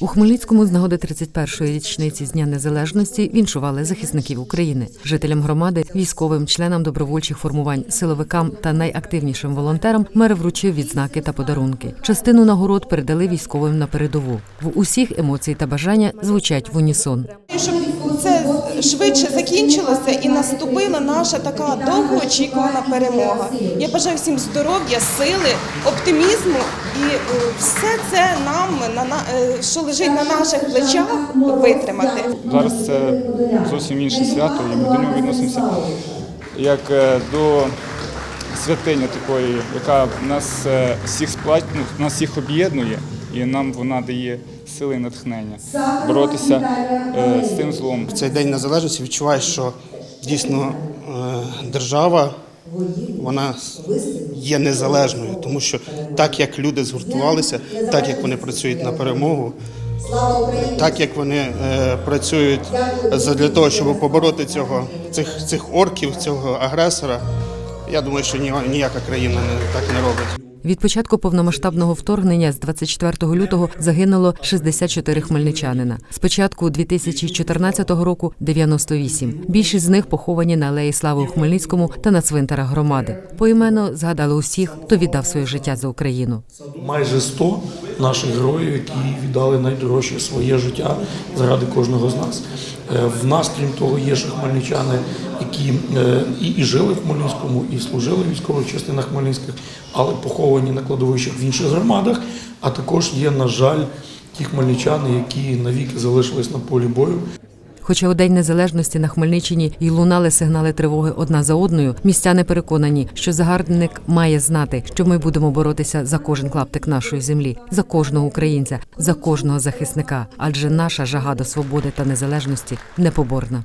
У Хмельницькому з нагоди 31-ї річниці з Дня Незалежності віншували захисників України, жителям громади, військовим, членам добровольчих формувань, силовикам та найактивнішим волонтерам мер вручив відзнаки та подарунки. Частину нагород передали військовим на передову. В усіх емоції та бажання звучать в унісон. Щоб це швидше закінчилося і наступила наша така довгоочікувана перемога. Я бажаю всім здоров'я, сили, оптимізму і е, все це нам на на- е, що лежить на наших плечах, витримати. Зараз це зовсім інше свято, і ми до нього відносимося як е, до святині такої, яка нас всіх сплать, нас всіх об'єднує, і нам вона дає сили і натхнення боротися з тим злом. В цей день незалежності відчуваєш, що дійсно держава вона є незалежною, тому що так як люди згуртувалися, так як вони працюють на перемогу, так як вони е, працюють для того, щоб побороти цього цих, цих орків, цього агресора. Я думаю, що ні- ніяка країна не, так не робить. Від початку повномасштабного вторгнення з 24 лютого загинуло 64 хмельничанина. З початку 2014 року 98. Більшість з них поховані на алеї Слави у Хмельницькому та на цвинтарах громади. Поіменно згадали усіх, хто віддав своє життя за Україну. майже 100 наших героїв, які віддали найдорожче своє життя заради кожного з нас. Е, В нас, крім того, є ще хмельничани, які е, і, і жили в Хмельницькому, і служили в військових частинах Хмельницьких, але поховані на кладовищах в інших громадах. А також є, на жаль, ті хмельничани, які навіки залишились на полі бою. Хоча у День Незалежності на Хмельниччині й лунали сигнали тривоги одна за одною, містяни переконані, що загарбник має знати, що ми будемо боротися за кожен клаптик нашої землі, за кожного українця, за кожного захисника, адже наша жага до свободи та незалежності непоборна.